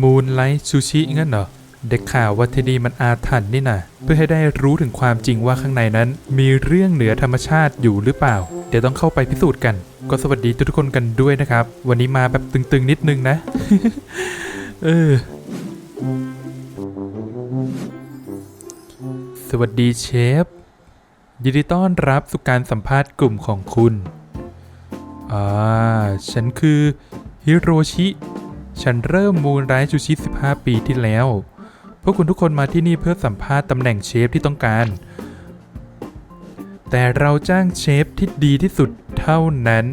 มูนไลท์ซูชิงั้นเหรอ เด็กข่าวว่าที่นี่มันอาถรรพ์นี่นะเพื่อให้ได้รู้ถึงความจริงว่าข้างในนั้น มีเรื่องเหนือธรรมชาติอยู่หรือเปล่า เดี๋ยวต้องเข้าไปพิสูจน์กัน ก็สวัสดีทุกคนกันด้วยนะครับ วันนี้มาแบบตึงๆนิดนึงนะ เออ สวัสดีเชฟ ยินดีต้อนรับสู่การสัมภาษณ์กลุ่มของคุณ อ่า ฉันคือฮิโรชิ ฉันเริ่มมูนไรชูชิ 15 ปีที่แล้ว พวกคุณทุกคนมาที่นี่เพื่อสัมภาษณ์ตำแหน่งเชฟที่ต้องการ แต่เราจ้างเชฟที่ดีที่สุดเท่านั้น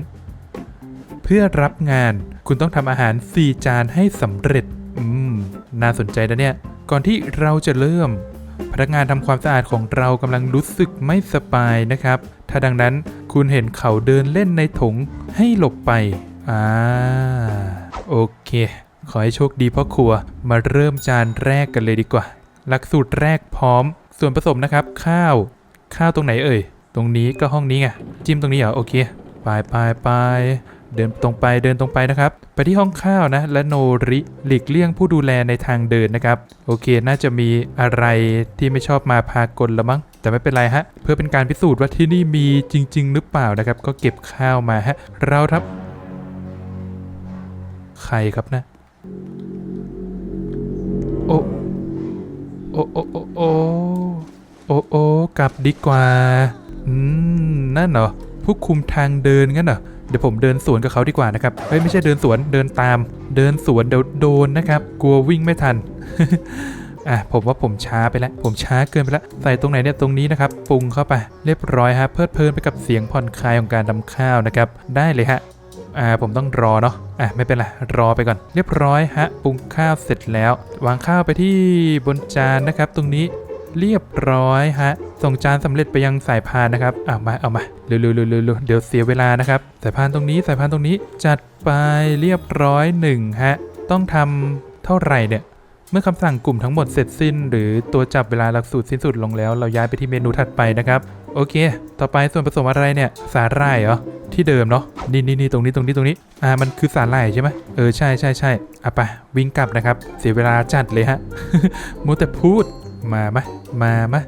เพื่อรับงานคุณต้องทำอาหาร 4 จานให้สำเร็จ อืม น่าสนใจนะเนี่ย ก่อนที่เราจะเริ่ม พนักงานทำความสะอาดของเรากำลังรู้สึกไม่สบายนะครับ ถ้าดังนั้นคุณเห็นเขาเดินเล่นในถุงให้หลบไป อ่า โอเค ขอให้โชคดีพ่อครัว มาเริ่มจานแรกกันเลยดีกว่า หลักสูตรแรกพร้อม ส่วนผสมนะครับ ข้าว ข้าวตรงไหนเอ่ย ตรงนี้ก็ห้องนี้ไง จิ้มตรงนี้เหรอ โอเค ไปไปไปเดินตรงไปเดินตรงไปนะครับ ไปที่ห้องข้าวนะ และโนริหลีกเลี่ยงผู้ดูแลในทางเดินนะครับ โอเคน่าจะมีอะไรที่ไม่ชอบมาพากลละมั้ง แต่ไม่เป็นไรฮะ เพื่อเป็นการพิสูจน์ว่าที่นี่มีจริง ๆ หรือเปล่านะครับ ก็เก็บข้าวมาฮะ เราทับ ใครครับนะ โอ้โอ้โอ้โอ้โอ้โอ้โอ้กลับดีกว่า อืม นั่นเหรอ ผู้คุมทางเดินงั้นเหรอ เดี๋ยวผมเดินสวนกับเขาดีกว่านะครับเฮ้ยไม่ใช่เดินสวนเดินตาม เดินสวนเดี๋ยวโดนนะครับ กลัววิ่งไม่ทันอะผมว่าผมช้าไปแล้ว ผมช้าเกินไปแล้ว ใส่ตรงไหนเนี่ยตรงนี้นะครับปรุงเข้าไป เรียบร้อยฮะเพลิดเพลินไปกับเสียงผ่อนคลายของการทำข้าวนะครับ ได้เลยฮะ อ่าผมต้องรอเนาะอะไม่เป็นไรรอไปก่อน เรียบร้อยฮะปรุงข้าวเสร็จแล้ว วางข้าวไปที่บนจานนะครับ ตรงนี้เรียบร้อยฮะ ส่งจานสำเร็จไปยังสายพานนะครับ เอามา เอามา เร็วๆๆๆเดี๋ยวเสียเวลานะครับ สายพานตรงนี้ สายพานตรงนี้ จัดไปเรียบร้อยหนึ่งฮะ ต้องทำเท่าไหร่เนี่ย เมื่อคำสั่งกลุ่มทั้งหมดเสร็จสิ้น หรือตัวจับเวลาหลักสูตรสิ้นสุดลงแล้ว เราย้ายไปที่เมนูถัดไปนะครับ โอเค ต่อไปส่วนผสมอะไรเนี่ย สาหร่ายเหรอ ที่เดิมเนาะ นี่นี่นี่ตรงนี้ตรงนี้ตรงนี้ อ่า มันคือสาหร่ายใช่ไหมเออ ใช่ใช่ใช่อะไปวิ่งกลับนะครับ เสียเวลาจัดเลยฮะมัวแต่พูด มามะมามะ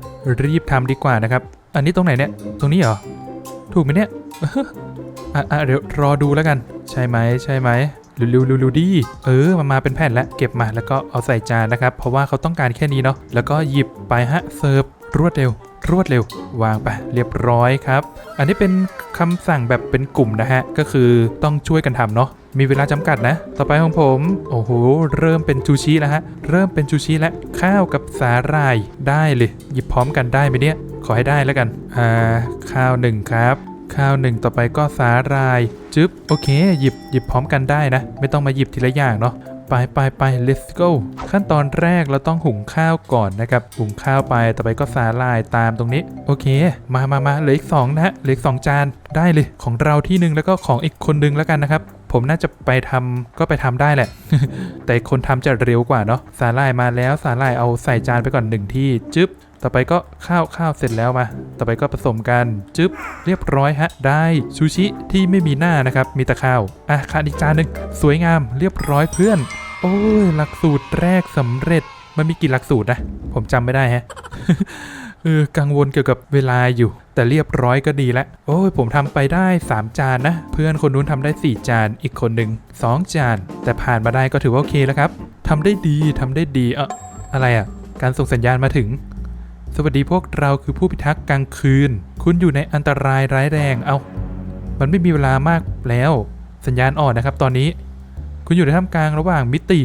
รีบทำดีกว่านะครับ อันนี้ตรงไหนเนี่ย ตรงนี้เหรอ ถูกไหมเนี่ยอะอะเดี๋ยวรอดูแล้วกัน ใช่ไหมใช่ไหมร็วๆเร็วๆดีเออมามาเป็นแผ่นแล้วเก็บมาแล้วก็เอาใส่จานนะครับ เพราะว่าเขาต้องการแค่นี้เนาะแล้วก็หยิบไปฮะเสิร์ฟ รวดเร็ว รวดเร็ว วางไปเรียบร้อยครับ อันนี้เป็นคำสั่งแบบเป็นกลุ่มนะฮะ ก็คือต้องช่วยกันทำเนาะมีเวลาจำกัดนะ ต่อไปของผม โอ้โห เริ่มเป็นชูชีแล้วฮะ เริ่มเป็นชูชีแล้ว ข้าวกับสาหร่าย ได้เลย หยิบพร้อมกันได้ไหมเนี่ย ขอให้ได้แล้วกัน อ่า ข้าวหนึ่งครับ ข้าวหนึ่งต่อไปก็สาหร่าย จึ๊บ โอเค หยิบ หยิบพร้อมกันได้นะ ไม่ต้องมาหยิบทีละอย่างเนาะ ไปไปไป let's go ขั้นตอนแรกเราต้องหุงข้าวก่อนนะครับ หุงข้าวไป ต่อไปก็สาลายตามตรงนี้ โอเค มามามาเหลืออีกสองนะฮะเหลืออีกสองจาน ได้เลย ของเราที่หนึ่งแล้วก็ของอีกคนหนึงแล้วกันนะครับ ผมน่าจะไปทำก็ไปทำได้แหละ แต่คนทำจะเร็วกว่าเนาะสาหร่ายมาแล้วสาหร่ายเอาใส่จานไปก่อนหนึ่งที่จึ๊บต่อไปก็ข้าวข้าวเสร็จแล้วมา ต่อไปก็ผสมกันจึ๊บเรียบร้อยฮะ ได้ซูชิที่ไม่มีหน้านะครับ มีแต่ข้าว อะขาดอีกจานหนึ่งสวยงามเรียบร้อยเพื่อน โอ้ยหลักสูตรแรกสำเร็จมันมีกี่หลักสูตรนะ ผมจำไม่ได้ฮะ ออกังวลเกี่ยวกับเวลาอยู่ แต่เรียบร้อยก็ดีแล้วโอ้ยผมทำไปได้ 3 จานนะ เพื่อนคนนู้นทำได้ 4 จาน อีกคนหนึ่ง2 จาน แต่ผ่านมาได้ก็ถือว่าโอเคแล้วครับทำได้ดีทำได้ดีเอออะไรอะ่ะ การส่งสัญญาณมาถึง สวัสดีพวกเราคือผู้พิทักษ์กลางคืน คุณอยู่ในอันตรายร้ายแรงเอามันไม่มีเวลามากแล้ว สัญญาณอ่อนนะครับ ตอนนี้ คุณอยู่ในท่ามกลางระหว่างมิติ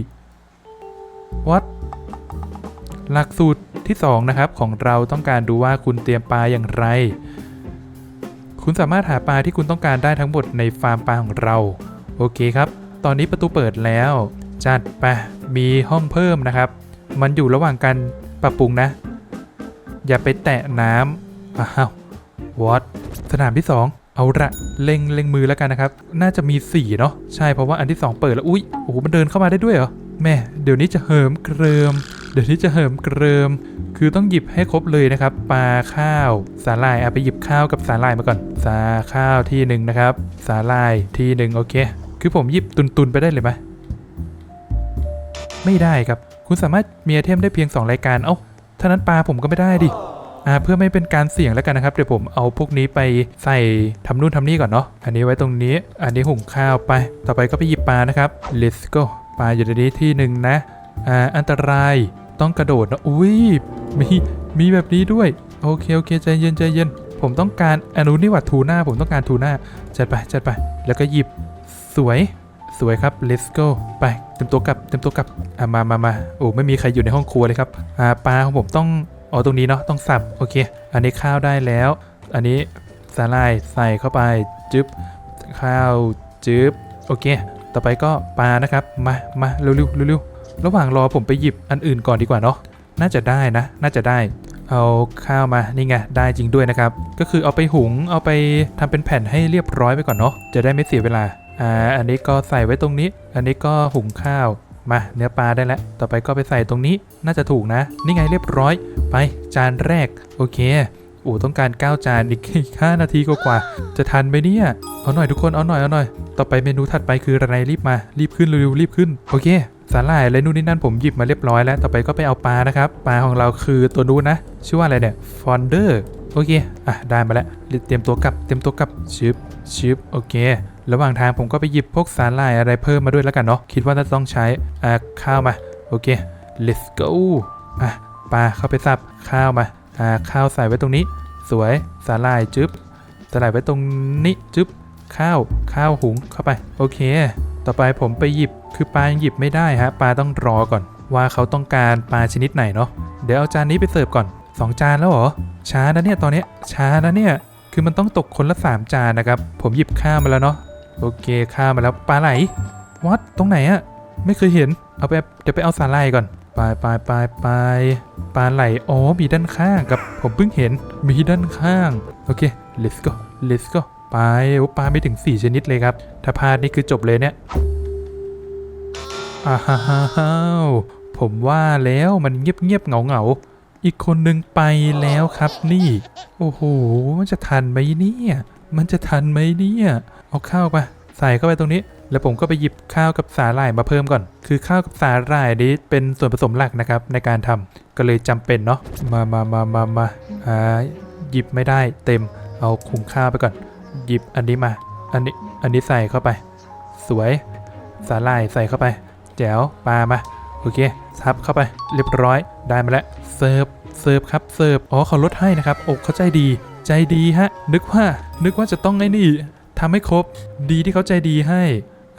วัด หลักสูตรที่2นะครับของเราต้องการดูว่าคุณเตรียมปลาอย่างไร คุณสามารถหาปลาที่คุณต้องการได้ทั้งหมดในฟาร์มปลาของเรา โอเคครับ ตอนนี้ประตูเปิดแล้ว จัดไปมีห้องเพิ่มนะครับ มันอยู่ระหว่างการปรับปรุงนะ อย่าไปแตะน้ำอ้าววอตสนามที่ 2เอาละเล็งเล็งมือแล้วกันนะครับ น่าจะมี4เนาะใช่เพราะว่าอันที่ 2 เปิดแล้ว อุ๊ยโอ้โหมันเดินเข้ามาได้ด้วยเหรอ แม่เดี๋ยวนี้จะเหิมเกริม เดี๋ยวนี้จะเหิมเกริม คือต้องหยิบให้ครบเลยนะครับปลาข้าวสาหร่ายเอาไปหยิบข้าวกับสาหร่ายมาก่อน สาข้าวที่หนึ่งนะครับสาหร่ายที่หนึ่งโอเค คือผมหยิบตุนๆไปได้เลยไหมไม่ได้ครับ คุณสามารถมีไอเทมได้เพียง 2 รายการเอ้าถ้านั้นปลาผมก็ไม่ได้ดิอ่าเพื่อไม่เป็นการเสี่ยงแล้วกันนะครับ เดี๋ยวผมเอาพวกนี้ไปใส่ทำนู่นทำนี่ก่อนเนาะอันนี้ไว้ตรงนี้ อันนี้หุงข้าวไป ต่อไปก็ไปหยิบปลานะครับ let's go ปลาอยู่ในนี้ที่หนึ่งนะอ่าอันตรายต้องกระโดดนะอุ้ยมีมีแบบนี้ด้วย โอเคโอเคใจเย็นใจเย็น ผมต้องการอนุนี่หว่าทูน่าผมต้องการทูน่าจัดไปจัดไป แล้วก็หยิบสวยสวยครับ let's go ไปเต็มตัวกลับเต็มตัวกลับอะมามามาโอ้ไม่มีใครอยู่ในห้องครัวเลยครับอ่าปลาของผมต้องอ๋อตรงนี้เนาะต้องสับโอเค อันนี้ข้าวได้แล้ว อันนี้สาหร่ายใส่เข้าไปจึ๊บข้าวจึ๊บโอเค ต่อไปก็ปลานะครับ มามาเร็วๆเร็วๆระหว่างรอผมไปหยิบอันอื่นก่อนดีกว่าเนาะน่าจะได้นะ น่าจะได้ เอาข้าวมานี่ไงได้จริงด้วยนะครับ ก็คือเอาไปหุงเอาไปทำเป็นแผ่นให้เรียบร้อยไปก่อนเนาะจะได้ไม่เสียเวลาอ่าอันนี้ก็ใส่ไว้ตรงนี้ อันนี้ก็หุงข้าวมาเนื้อปลาได้แล้ว ต่อไปก็ไปใส่ตรงนี้น่าจะถูกนะ นี่ไงเรียบร้อย ไปจานแรก โอเคโอ้ต้องการ 9 จานอีก5นาทีก็กว่าจะทันไหมเนี่ย เอาหน่อยทุกคนเอาหน่อยเอาหน่อยต่อไปเมนูถัดไปคืออะไรรีบมา รีบขึ้นเร็วๆรีบขึ้น โอเคสาหร่ายอะไรนู่นนี่นั่นผมหยิบมาเรียบร้อยแล้ว ต่อไปก็ไปเอาปลานะครับ ปลาของเราคือตัวนู้นนะ ชื่อว่าอะไรเนี่ย ฟอนเดอร์ โอเค อะ ได้มาแล้ว เตรียมตัวกลับ เตรียมตัวกลับ ชิป ชิป โอเค ระหว่างทางผมก็ไปหยิบพวกสาหร่ายอะไรเพิ่มมาด้วยแล้วกันเนาะ คิดว่าน่าจะต้องใช้ อะข้าวมา โอเค let's go อะ ปลาเข้าไปสับ ข้าวมา อ่า ข้าวใส่ไว้ตรงนี้ สวย สาหร่ายจึ๊บสาหร่ายไว้ตรงนี้จึ๊บ ข้าว ข้าวหุงเข้าไป โอเค ต่อไปผมไปหยิบ คือปลายังหยิบไม่ได้ฮะ ปลาต้องรอก่อน ว่าเขาต้องการปลาชนิดไหนเนาะ เดี๋ยวเอาจานนี้ไปเสิร์ฟก่อน 2 จานแล้วเหรอ ช้านะเนี่ยตอนนี้ช้านะเนี่ย คือมันต้องตกคนละ 3 จานนะครับ ผมหยิบข้าวมาแล้วเนาะ โอเค ข้าวมาแล้วปลาไหล วัดตรงไหนอะไม่เคยเห็น เอาไปเดี๋ยวไปเอาสาหร่ายก่อนไปไปไปไปปลาไหล อ๋อ มีด้านข้างกับ ผมเพิ่งเห็น มีด้านข้าง โอเค let's go let's go ไปปลาไม่ถึง 4 ชนิดเลยครับ ถ้าพลาดนี่คือจบเลยเนี่ยอ้าวผมว่าแล้วมันเงียบเงียบๆเหงาเหงาๆ อีกคนหนึ่งไปแล้วครับนี่ โอ้โห มันจะทันไหมเนี่ย มันจะทันไหมเนี่ย เอาข้าวไปใส่เข้าไปตรงนี้ แล้วผมก็ไปหยิบข้าวกับสาหร่ายมาเพิ่มก่อน คือข้าวกับสาหร่ายนี้เป็นส่วนผสมหลักนะครับในการทำก็เลยจำเป็นเนาะ มามามามามาอ่าหยิบไม่ได้เต็ม เอาคุงข้าวไปก่อน หยิบอันนี้มา อันนี้ อันนี้ใส่เข้าไป สวย สาหร่ายใส่เข้าไป แจ๋ว ปลามา โอเค ทับเข้าไป เรียบร้อย ได้มาแล้ว เสิร์ฟ เสิร์ฟครับ เสิร์ฟ อ๋อเขาลดให้นะครับอ้เขาใจดี ใจดีฮะ นึกว่า นึกว่าจะต้องไอ้นี่ทำให้ครบ ดีที่เขาใจดีให้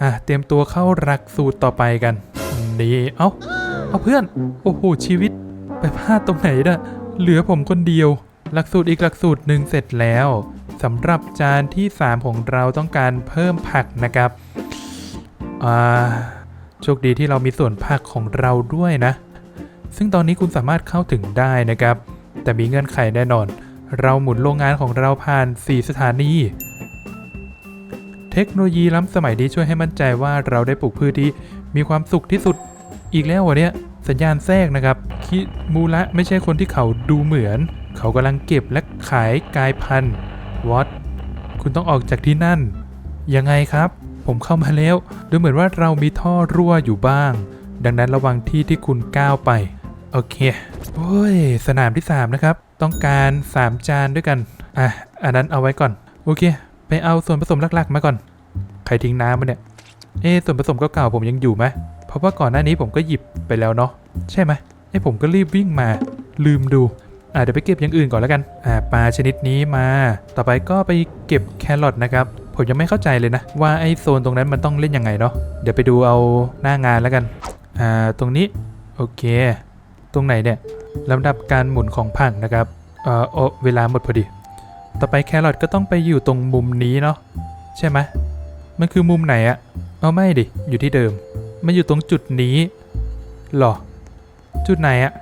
อะ เตรียมตัวเข้าหลักสูตรต่อไปกัน นี่ เอ้า เอาเพื่อน โอ้โห ชีวิต ไปพลาดตรงไหนน่ะเหลือผมคนเดียว หลักสูตรอีกหลักสูตรหนึ่งเสร็จแล้ว สำหรับจานที่ 3 ของเราต้องการเพิ่มผักนะครับโชคดีที่เรามีส่วนผักของเราด้วยนะ ซึ่งตอนนี้คุณสามารถเข้าถึงได้นะครับ แต่มีเงื่อนไขแน่นอน เราหมุนโรงงานของเราผ่าน 4 สถานี เทคโนโลยีล้ำสมัยนี้ช่วยให้มั่นใจว่าเราได้ปลูกพืชที่มีความสุขที่สุดอีกแล้ววะเนี่ยสัญญาณแทรกนะครับ คิมูระไม่ใช่คนที่เขาดูเหมือน เขากำลังเก็บและขายกายพันธุ์ วอตคุณต้องออกจากที่นั่น ยังไงครับ ผมเข้ามาแล้ว ดูเหมือนว่าเรามีท่อรั่วอยู่บ้าง ดังนั้นระวังที่ที่คุณก้าวไป โอเค โอ้ย สนามที่ 3 นะครับ ต้องการ 3 จานด้วยกัน อะ อันนั้นเอาไว้ก่อน โอเค ไปเอาส่วนผสมหลักๆ มาก่อน ใครทิ้งน้ำมาเนี่ย เอะส่วนผสมเก่าๆผมยังอยู่ไหมเพราะว่าก่อนหน้านี้ผมก็หยิบไปแล้วเนาะ ใช่ไหมไอ้ผมก็รีบวิ่งมา ลืมดู อะเดี๋ยวไปเก็บอย่างอื่นก่อนแล้วกันอ่าปลาชนิดนี้มา ต่อไปก็ไปเก็บแครอทนะครับผมยังไม่เข้าใจเลยนะ ว่าไอ้โซนตรงนั้นมันต้องเล่นยังไงเนาะเดี๋ยวไปดูเอาหน้างานแล้วกันอ่าตรงนี้โอเค ตรงไหนเนี่ยลำดับการหมุนของผังนะครับเอ่อโอเวลาหมดพอดี ต่อไปแครอทก็ต้องไปอยู่ตรงมุมนี้เนาะใช่ไหมมันคือมุมไหนอะเอาไม่ดิอยู่ที่เดิม มันอยู่ตรงจุดนี้หรอ จุดไหนอะ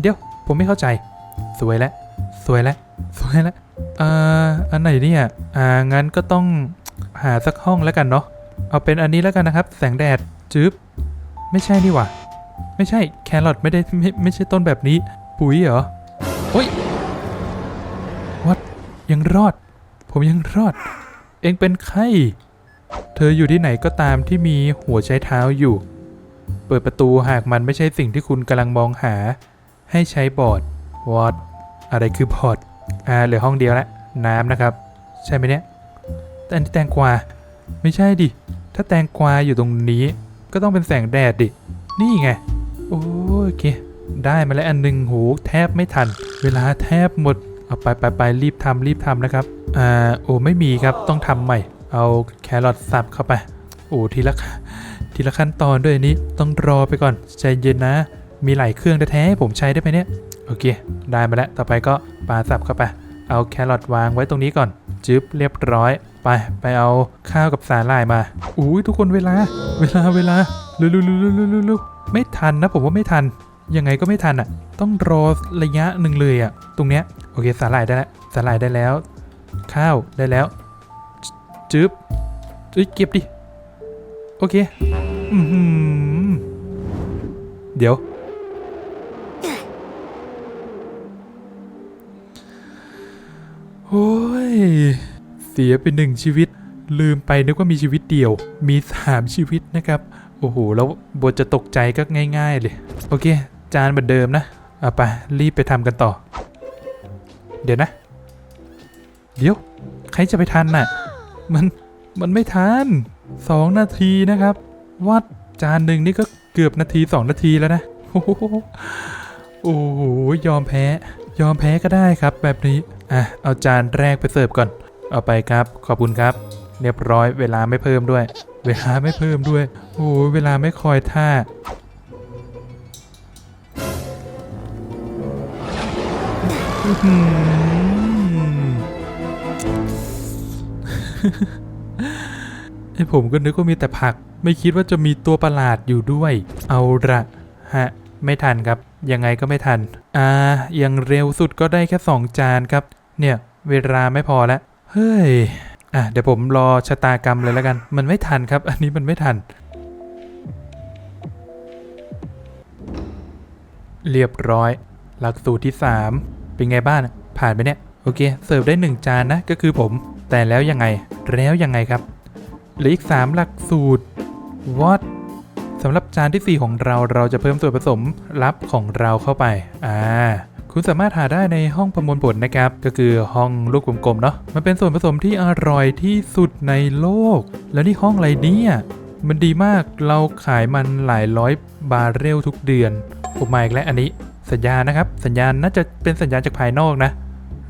เดี๋ยว ผมไม่เข้าใจ สวยแล้วสวยแล้วสวยแล้วอ่าอันไหนเนี่ยอ่างั้นก็ต้องหาสักห้องแล้วกันเนาะเอาเป็นอันนี้แล้วกันนะครับ แสงแดดจึ๊บไม่ใช่นี่หว่าไม่ใช่แครอทไม่ได้ไม่ไม่ใช่ต้นแบบนี้ ปุ๋ยเหรอโอ้ยวัดยังรอด ผมยังรอด เองเป็นใครเธออยู่ที่ไหนก็ตามที่มีหัวใจเท้าอยู่ เปิดประตูหากมันไม่ใช่สิ่งที่คุณกำลังมองหา ให้ใช้บอร์ด what อะไรคือบอร์ดอ่าเหลือห้องเดียวละน้ำนะครับ ใช่ไหมเนี่ยแต่อันนี้แตงกวาไม่ใช่ดิ ถ้าแตงกวาอยู่ตรงนี้ ก็ต้องเป็นแสงแดดดิ นี่ไง โอเค ได้มาแล้วอันหนึ่งโหแทบไม่ทัน เวลาแทบหมด เอาไปไปไปรีบทำรีบทำนะครับ อ่า โอ้ไม่มีครับ ต้องทำใหม่ เอาแครอทสับเข้าไป โอ้ทีละทีละขั้นตอนด้วยนี้ ต้องรอไปก่อน ใจเย็นนะ มีหลายเครื่องแท้ๆผมใช้ได้ไหมเนี่ย โอเค ได้มาแล้ว ต่อไปก็ปลาสับเข้าไป เอาแครอทวางไว้ตรงนี้ก่อน จึ๊บเรียบร้อย ไป ไปเอาข้าวกับสาหร่ายมา อุ้ยทุกคนเวลา เวลา เวลาเร็วๆๆๆๆๆไม่ทันนะผมว่าไม่ทัน ยังไงก็ไม่ทันอะ ต้องรอระยะหนึ่งเลยอะ ตรงเนี้ย โอเค สาหร่ายได้แล้ว สาหร่ายได้แล้ว ข้าวได้แล้ว จึ๊บเอ้ยเก็บดิ โอเค อือหือเดี๋ยว โอ้ย เสียไปหนึ่งชีวิต ลืมไปนึกว่ามีชีวิตเดียว มีสามชีวิตนะครับ โอ้โห แล้วบทจะตกใจก็ง่าย ๆ เลย โอเค จานเหมือนเดิมนะเอาไปรีบไปทำกันต่อ เดี๋ยวนะ เดี๋ยว ใครจะไปทันน่ะ มัน มันไม่ทันสองนาทีนะครับ วัดจานหนึ่งนี่ก็เกือบนาทีสองนาทีแล้วนะ โอ้โหโอ้โหยอมแพ้ ยอมแพ้ก็ได้ครับแบบนี้ อะเอาจานแรกไปเสิร์ฟก่อน เอาไปครับ ขอบคุณครับ เรียบร้อยเวลาไม่เพิ่มด้วย เวลาไม่เพิ่มด้วย โอ้โหเวลาไม่คอยท่าอื้อหือไอผมก็นึกว่ามีแต่ผัก ไม่คิดว่าจะมีตัวประหลาดอยู่ด้วย เอาละฮะ ไม่ทันครับ ยังไงก็ไม่ทัน อ่ายังเร็วสุดก็ได้แค่สองจานครับ เนี่ย เวลาไม่พอแล้วเฮ้ยอะเดี๋ยวผมรอชะตากรรมเลยแล้วกัน มันไม่ทันครับ อันนี้มันไม่ทัน เรียบร้อย หลักสูตรที่ 3 เป็นไงบ้างผ่านไปเนี่ย โอเค เสิร์ฟได้ 1 จานนะ ก็คือผม แต่แล้วยังไง แล้วยังไงครับ เหลืออีก 3 หลักสูตร what สำหรับจานทีสี่4 ของเราเราจะเพิ่มส่วนผสมลับของเราเข้าไป อ่า คุณสามารถหาได้ในห้องประมวลผลนะครับ ก็คือห้องลูกกลมๆเนาะมันเป็นส่วนผสมที่อร่อยที่สุดในโลก แล้วนี่ห้องอะไรเนี่ยมันดีมากเราขายมันหลายร้อยบาเรลทุกเดือนผมมาอีกแล้วอันนี้ สัญญาณนะครับ สัญญาณน่าจะเป็นสัญญาณจากภายนอกนะ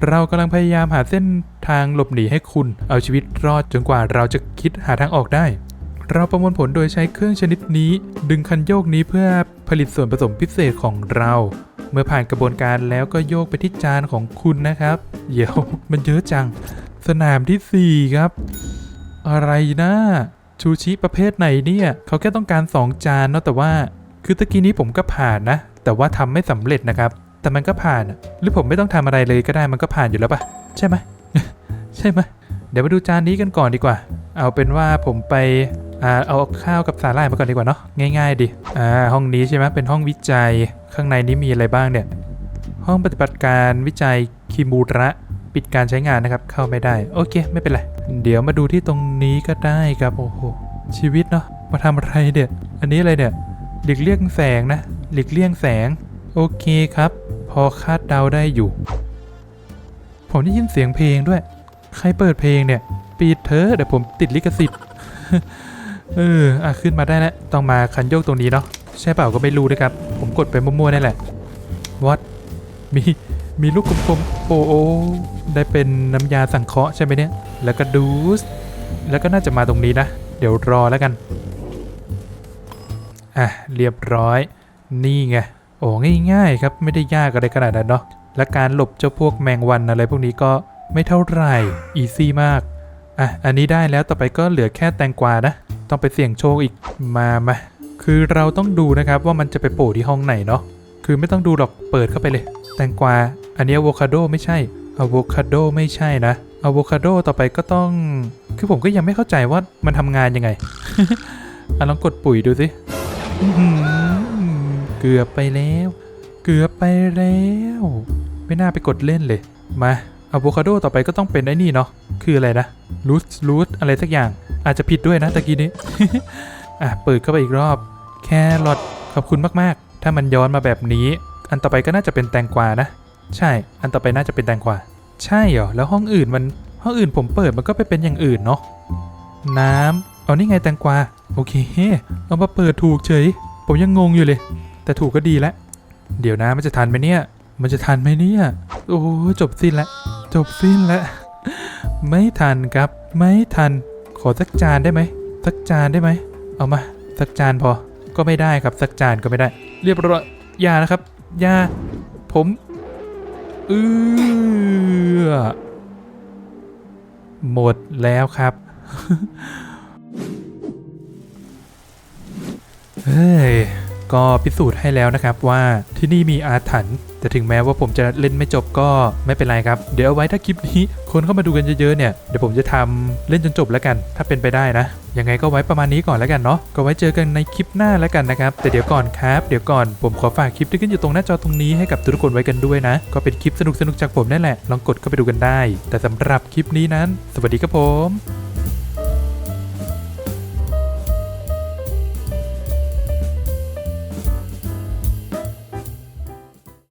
เรากำลังพยายามหาเส้นทางหลบหนีให้คุณ เอาชีวิตรอดจนกว่าเราจะคิดหาทางออกได้ เราประมวลผลโดยใช้เครื่องชนิดนี้ ดึงคันโยกนี้เพื่อผลิตส่วนผสมพิเศษของเรา เมื่อผ่านกระบวนการแล้วก็โยกไปที่จานของคุณนะครับเดี๋ยวมันเยอะจัง สนามทีสี่4 ครับ อะไรนะชูชิประเภทไหนเนี่ยเขาแค่ต้องการ 2 จานเนาะแต่ว่า คือตะกี้นี้ผมก็ผ่านนะ แต่ว่าทำไม่สำเร็จนะครับ แต่มันก็ผ่านหรือผมไม่ต้องทำอะไรเลยก็ได้มันก็ผ่านอยู่แล้วปะใช่ไหมใช่ไหม ดี๋ยวมาดูจานนี้กันก่อนดีกว่า เอาเป็นว่าผมไปอ่าเอาข้าวกับสาหร่ายมาก่อนดีกว่าเนาะง่าย ๆดิอ่าห้องนี้ใช่ไหมเป็นห้องวิจัยข้างในนี้มีอะไรบ้างเนี่ย ห้องปฏิบัติการวิจัยคิมูระปิดการใช้งานนะครับเข้าไม่ได้โอเคไม่เป็นไรเดี๋ยวมาดูที่ตรงนี้ก็ได้ครับโอ้โหชีวิตเนาะมาทำอะไรเนี่ยอันนี้อะไรเนี่ยหลีกเลี่ยงแสงนะหลีกเลี่ยงแสงโอเคครับ พอคาดเดาได้อยู่ ผมได้ยินเสียงเพลงด้วย ใครเปิดเพลงเนี่ยปิดเธอเดี๋ยวผมติดลิขสิทธิ์เอออะขึ้นมาได้แล้วต้องมาคันโยกตรงนี้เนาะใช่เปล่าก็ไม่รู้นะครับ ผมกดไปมั่วๆนี่แหละวัดมีมีลูกกลมๆโอ้โอได้เป็นน้ำยาสังเคราะห์ใช่ไหมเนี่ย แล้วก็ดูสแล้วก็น่าจะมาตรงนี้นะ เดี๋ยวรอแล้วกัน อะ เรียบร้อย นี่ไง โอ้ง่ายๆครับ ไม่ได้ยากอะไรขนาดนั้นเนาะ และการหลบเจ้าพวกแมงวันอะไรพวกนี้ก็ ไม่เท่าไหร่อีซี่มากอะอันนี้ได้แล้วต่อไปก็เหลือแค่แตงกวานะ ต้องไปเสี่ยงโชคอีกมามาคือเราต้องดูนะครับว่ามันจะไปโผล่ที่ห้องไหนเนาะคือไม่ต้องดูหรอกเปิดเข้าไปเลย แตงกวา อันนี้อะโวคาโดไม่ใช่อะโวคาโดไม่ใช่นะอะโวคาโดต่อไปก็ต้อง คือผมก็ยังไม่เข้าใจว่ามันทำงานยังไงอะลองกดปุ๋ยดูสิเกือบไปแล้ว เกือบไปแล้ว ไม่น่าไปกดเล่นเลย มา อะโวคาโดต่อไปก็ต้องเป็นไอ้นี่เนาะคืออะไรนะรูทรูทอะไรสักอย่าง อาจจะผิดด้วยนะตะกี้นี้อะเปิดเข้าไปอีกรอบ แครอทขอบคุณมากๆ ถ้ามันย้อนมาแบบนี้ อันต่อไปก็น่าจะเป็นแตงกวานะ ใช่ อันต่อไปน่าจะเป็นแตงกวาใช่เหรอแล้วห้องอื่นมันห้องอื่นผมเปิดมันก็ไปเป็นอย่างอื่นเนาะน้ำเอานี่ไงแตงกวาโอเคเอามาเปิดถูกเฉย ผมยังงงอยู่เลย แต่ถูกก็ดีแล้วเดี๋ยวนะมันจะทันไหมเนี่ย มันจะทันไหมเนี่ย โอ้จบสิ้นแล้ว จบสิ้นแล้ว ไม่ทันครับ ไม่ทัน ขอสักจานได้ไหม สักจานได้ไหม เอามา สักจานพอ ก็ไม่ได้ครับ สักจานก็ไม่ได้ เรียบร้อยยานะครับ ยา ผมเออหมดแล้วครับ เฮ้ย ก็พิสูจน์ให้แล้วนะครับว่าที่นี่มีอาถรรพ์แต่ถึงแม้ว่าผมจะเล่นไม่จบก็ไม่เป็นไรครับ เดี๋ยวเอาไว้ถ้าคลิปนี้คนเข้ามาดูกันเยอะๆเนี่ยเดี๋ยวผมจะทำเล่นจนจบแล้วกัน ถ้าเป็นไปได้นะยังไงก็ไว้ประมาณนี้ก่อนแล้วกันเนาะก็ไว้เจอกันในคลิปหน้าแล้วกันนะครับ แต่เดี๋ยวก่อนครับเดี๋ยวก่อนผมขอฝากคลิปที่ขึ้นอยู่ตรงหน้าจอตรงนี้ให้กับทุกคนไว้กันด้วยนะ ก็เป็นคลิปสนุกๆจากผมนั่นแหละลองกดเข้าไปดูกันได้ แต่สำหรับคลิปนี้นั้น สวัสดีครับผม